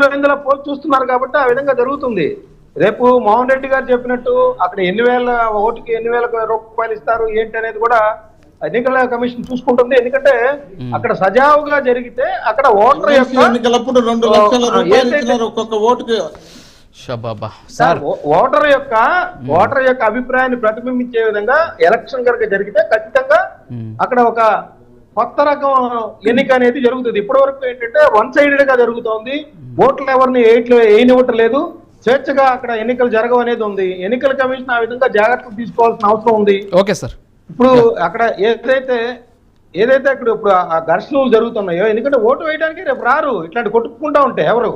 Pulivendula pole చూస్తున్నారు కాబట్టి ఆ విధంగా జరుగుతుంది. రేపు మోహన్ రెడ్డి గారు చెప్పినట్టు అక్కడ ఎన్ని వేల ఓటుకి ఎన్ని వేల రూపాయలు ఇస్తారు ఏంటి అనేది కూడా ఎన్నికల కమిషన్ చూసుకుంటుంది. ఎందుకంటే అక్కడ సజావుగా జరిగితే అక్కడ ఓటర్ ఎన్నికలప్పుడు రెండు లక్షల ఒక్కొక్క ఓటుకి. ఓటర్ యొక్క ఓటర్ యొక్క అభిప్రాయాన్ని ప్రతిబింబించే విధంగా ఎలక్షన్ కనుక జరిగితే ఖచ్చితంగా. అక్కడ ఒక కొత్త రకం ఎన్నిక అనేది జరుగుతుంది. ఇప్పటి వరకు ఏంటంటే వన్ సైడెడ్గా జరుగుతోంది. ఓట్లు ఎవరిని వేయట్లే వేయనివ్వటం లేదు స్వేచ్ఛగా అక్కడ ఎన్నికలు జరగవు అనేది ఉంది. ఎన్నికల కమిషన్ ఆ విధంగా జాగ్రత్తలు తీసుకోవాల్సిన అవసరం ఉంది. Okay sir. ఇప్పుడు అక్కడ ఏదైతే ఏదైతే ఇక్కడ ఇప్పుడు ఆ ఘర్షణలు జరుగుతున్నాయో ఎందుకంటే ఓటు వేయడానికి రేపు రారు. ఇట్లాంటి కొట్టుకుంటా ఉంటే ఎవరు?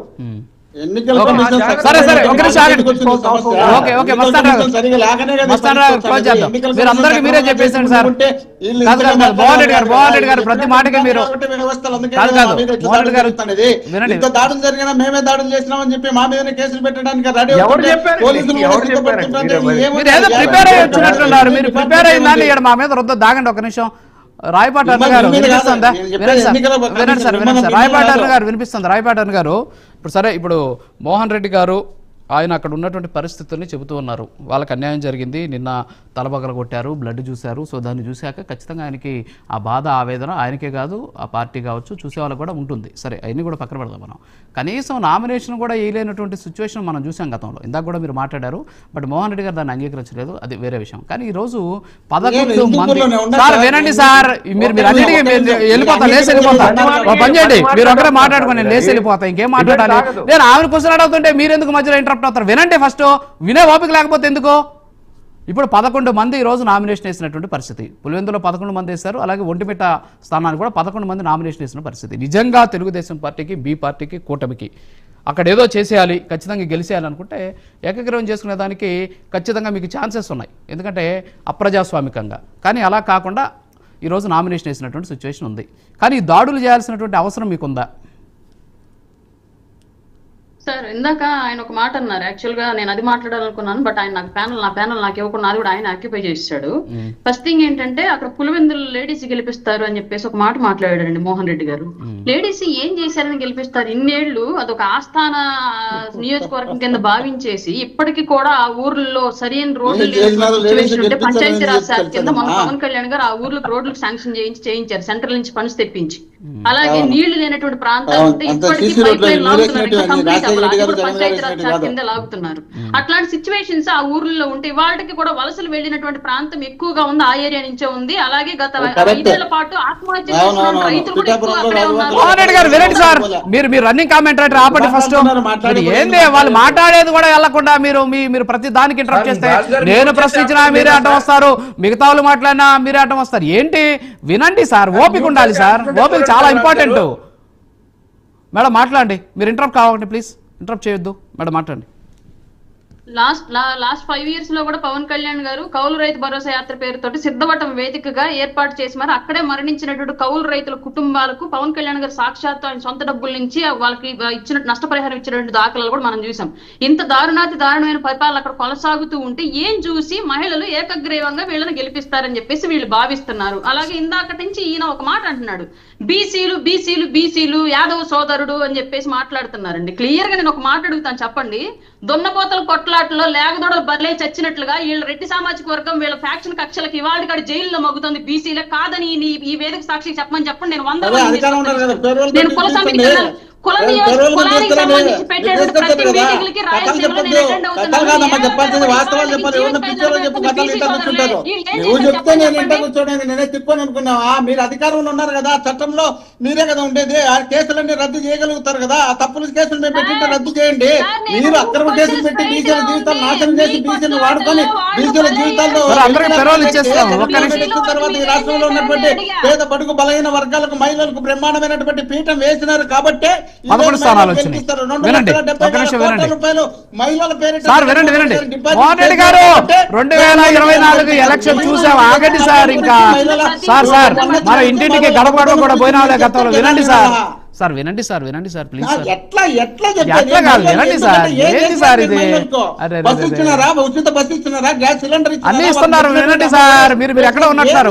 సరే, సరే, ఒక. Okay, okay, close. చేద్దాం. మీరు అందరికీ మీరే చెప్పేసండి సార్. కాదు. మోహన్ రెడ్డి గారు, మోహన్ రెడ్డి గారు, ప్రతి మాటకి మీరు- కాదు, కాదు. మీద మోహన్ రెడ్డి దాడులు గారు, జరుగుతున్నది. వినండి. ఇంత దాడులు జరిగినా మేమే దాడులు చేసినామని చెప్పి మా మీదనే కేసులు పెట్టడానికి రెడీ ఎవరు చెప్పారు? మీరు- ఏదో ప్రిపేర్ అయ్యి యాభై వచ్చినట్టున్నారు మీరు ప్రిపేర్ అయిందని ఇక్కడ మా మీద రుద్ద దాగండి ఒక నిమిషం రాయపాటి అన్న గారు మీద వినిపిస్తుందా వినండి సార్ వినండి సార్ రాయపాటి మీద అన్న. గారు వినిపిస్తుంది రాయపాటి అన్న గారు ఇప్పుడు సరే ఇప్పుడు మోహన్ రెడ్డి గారు ఆయన అక్కడ ఉన్నటువంటి పరిస్థితుల్ని చెబుతూ ఉన్నారు. వాళ్ళకి అన్యాయం జరిగింది. నిన్న తలబగల కొట్టారు బ్లడ్ చూశారు. సో దాన్ని చూశాక ఖచ్చితంగా ఆయనకి ఆ బాధ ఆవేదన ఆయనకే కాదు ఆ పార్టీ కావచ్చు చూసే వాళ్ళకి కూడా ఉంటుంది. సరే అవన్నీ కూడా పక్కన పెడదాం మనం. కనీసం నామినేషన్ కూడా వేయలేనటువంటి సిచ్యువేషన్ మనం చూసాం గతంలో. ఇందాక కూడా మీరు మాట్లాడారు బట్ మోహన్ రెడ్డి గారు దాన్ని అంగీకరించలేదు. అది వేరే విషయం. కానీ ఈ రోజు పదకొండు మంది సార్. వినండి సార్. మీరు మీరు అన్నిటికీ వెళ్ళిపోతా లేచి వెళ్ళిపోతా పని చేయండి. మీరు ఒకరే మాట్లాడుకోండి. లేచి వెళ్ళిపోతా. ఇంకేం మాట్లాడాలి. నేను ఆమెను క్వశ్చన్ అడుగుతుంటే మీరు ఎందుకు మధ్యలో ఇంటరప్ట్ అవుతారు వినండి ఫస్ట్. వినే ఓపిక లేకపోతే ఎందుకు? ఇప్పుడు పదకొండు మంది ఈ రోజు నామినేషన్ వేసినటువంటి పరిస్థితి. పులివెందులో పదకొండు మంది వేశారు అలాగే ఒంటిమిట్ట స్థానానికి కూడా పదకొండు మంది నామినేషన్ వేసిన పరిస్థితి. నిజంగా తెలుగుదేశం పార్టీకి బి పార్టీకి కూటమికి అక్కడ ఏదో చేసేయాలి ఖచ్చితంగా గెలిచేయాలి అనుకుంటే ఏకగ్రహం చేసుకునే దానికి ఖచ్చితంగా మీకు ఛాన్సెస్ ఉన్నాయి. ఎందుకంటే అప్రజాస్వామికంగా. కానీ అలా కాకుండా ఈరోజు నామినేషన్ వేసినటువంటి సిచ్యువేషన్ ఉంది. కానీ దాడులు చేయాల్సినటువంటి అవసరం మీకుందా? సార్ ఇందాక ఆయన ఒక మాట అన్నారు. యాక్చువల్గా నేను అది మాట్లాడాలనుకున్నాను బట్ ఆయన నాకు ప్యానల్ నా ప్యానల్ నాకు ఇవ్వకుండా అది కూడా ఆయన ఆక్యుపై చేశాడు. ఫస్ట్ థింగ్ ఏంటంటే అక్కడ పులివెందులు లేడీస్ గెలిపిస్తారు అని చెప్పేసి ఒక మాట మాట్లాడాడండి మోహన్ రెడ్డి గారు. లేడీస్ ఏం చేశారని గెలిపిస్తారు? ఇన్నేళ్ళు అదొక ఆస్థాన నియోజకవర్గం కింద భావించేసి ఇప్పటికీ కూడా ఆ ఊర్లలో సరైన రోడ్లు ఏం చేసినారు? లేనటువంటి ladies situation ఉంటే గెలిపించారని పంచాయతీ రాజ్ శాఖ కింద మన? పవన్ కళ్యాణ్ గారు ఆ ఊర్లకు రోడ్లకు శాంక్షన్ చేయించి చేయించారు. సెంట్రల్ నుంచి ఫండ్స్ తెప్పించి. అలాగే. నీళ్ళు లేనటువంటి ప్రాంతాలు. ఉంటే ఇప్పటికీ పైప్ లైన్ లాగుతున్నారు కంప్లీట్ అవ్వాలి అది గారు కూడా శాఖ కాదు. లాగుతున్నారు. అట్లాంటి సిచ్యువేషన్స్ ఆ ఊర్లో ఉంటే వాటికి కూడా వలసలు వెళ్ళినటువంటి ప్రాంతం ఎక్కువగా ఉంది. ఆ ఏరియా నుంచే ఉంది. అలాగే గత. ఐదేళ్ళ పాటు ఆత్మహత్య రైతులు కూడా ఎక్కువ అక్కడే ఉన్నారు. మీరు మీరు రన్నింగ్ కామెంట్ రైటర్ ఆపండి ఫస్ట్ ఏంది? వాళ్ళు మాట్లాడేది కూడా వెళ్ళకుండా మీరు మీ మీరు ప్రతి దానికి ఇంటరప్ట్ చేస్తే నేను ప్రశ్నించినా మీరే అడ్డం వస్తారు. మిగతా వాళ్ళు మాట్లాడినా మీరే అడ్డం వస్తారు. ఏంటి? వినండి సార్. ఓపిక ఉండాలి సార్. ఓపిక చాలా ఇంపార్టెంట్ మేడం మాట్లాడండి. మీరు ఇంటరప్ట్ కావాలండి ప్లీజ్ ఇంటరప్ట్ చేయొద్దు. మేడం మాట్లాడండి. లాస్ట్ లాస్ట్ ఫైవ్ ఇయర్స్లో కూడా పవన్ కళ్యాణ్ గారు కౌలు రైతు భరోసా యాత్ర పేరుతో సిద్ధవటం వేదికగా ఏర్పాటు చేసి మరి అక్కడే మరణించినటువంటి కౌలు రైతుల కుటుంబాలకు పవన్ కళ్యాణ్ గారు సాక్షాత్తు ఆయన సొంత డబ్బుల నుంచి వాళ్ళకి ఇచ్చిన నష్టపరిహారం ఇచ్చినటువంటి దాఖలాలు కూడా మనం చూసాం. ఇంత దారుణాతి దారుణమైన పరిపాలన అక్కడ కొనసాగుతూ ఉంటే ఏం చూసి మహిళలు ఏకగ్రీవంగా వీళ్ళని గెలిపిస్తారని చెప్పేసి వీళ్ళు భావిస్తున్నారు. అలాగే ఇందాక నుంచి ఈయన ఒక మాట అంటున్నాడు. బీసీలు బీసీలు బీసీలు యాదవ సోదరుడు అని చెప్పేసి మాట్లాడుతున్నారండి. క్లియర్గా నేను ఒక మాట అడుగుతాను చెప్పండి. కొట్ల కొట్లాటలో లేగదొడలు బదిలే చచ్చినట్లుగా వీళ్ళ రెడ్డి సామాజిక వర్గం వీళ్ళ ఫ్యాక్షన్ కక్షలకి ఇవాళ కాడ జైల్లో మగ్గుతుంది బీసీలే. కాదని ఈ- వేదిక సాక్షి చెప్పమని చెప్పండి. నేను వంద నేను కుల. చెప్పాల్సింది వాస్తవాలు చెప్పాలి ఎవరిని చెప్పు కథలు సోదరులే. కూర్చుంటారు నువ్వు చెప్తే నేను కూర్చోడానికి నేనే తిప్పని అనుకున్నావా. మీరు అధికారంలో ఉన్నారు కదా చట్టంలో మీరే కదా ఉండేది. ఆ కేసులన్నీ రద్దు చేయగలుగుతారు కదా. ఆ తప్పుల కేసులు మేము పెట్టింటే రద్దు చేయండి. మీరు అక్రమ కేసులు పెట్టి బీసీల జీవితాలు నాశనం. చేసి బీసీలు వాడుకొని బీసీల జీవితాల్లో తర్వాత ఈ రాష్ట్రంలో ఉన్నటువంటి పేద బడుగు బలహీన వర్గాలకు మహిళలకు బ్రహ్మాండమైనటువంటి పీఠం వేసినారు కాబట్టి పదకొండు స్థానాలు వచ్చినాయి. వినండి. నిమిషం సార్ వినండి వినండి మోహన్ రెడ్డి గారు రెండు వేల ఇరవై నాలుగు ఎలక్షన్ చూసాం ఆగండి సార్ ఇంకా సార్ సార్ మన ఇంటింటికి గడప గడప కూడా పోయినాలే గతంలో వినండి సార్ సార్ వినండి సార్ వినండి సార్ ప్లీజ్ సార్ ఎట్లా ఎట్లా ఎట్లా కాదు, వినండి సార్. ఏంటి సార్ ఇది? అరే, ఉచిత బస్ ఇచ్చినారా గ్యాస్ సిలిండర్? అన్ని ఇస్తున్నారు వినండి? సార్ మీరు మీరు ఎక్కడ ఉన్నట్టున్నారు?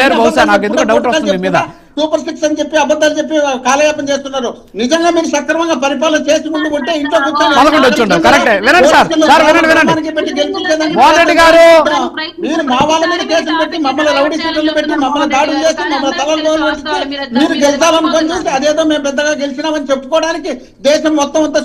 లేరు బహుశా నాకు ఎందుకు డౌట్ వస్తుంది మీ మీద సూపర్ సిక్స్ అని చెప్పి అబద్ధాలు చెప్పి కాలయాపన చేస్తున్నారు. నిజంగా మీరు సక్రమంగా పరిపాలన చేసుకుంటూ ఉంటే ఇంట్లో. మీరు మా వాళ్ళ మీద కేసులు పెట్టి మమ్మల్ని రౌడీ షీటర్లు పెట్టి మమ్మల్ని దాడులు చేసి మమ్మల్ని తలలు మీరు గెలిచాలనుకొని చూస్తే అదేదో మేము పెద్దగా గెలిచినామని చెప్పుకోవడానికి దేశం మొత్తం అంతా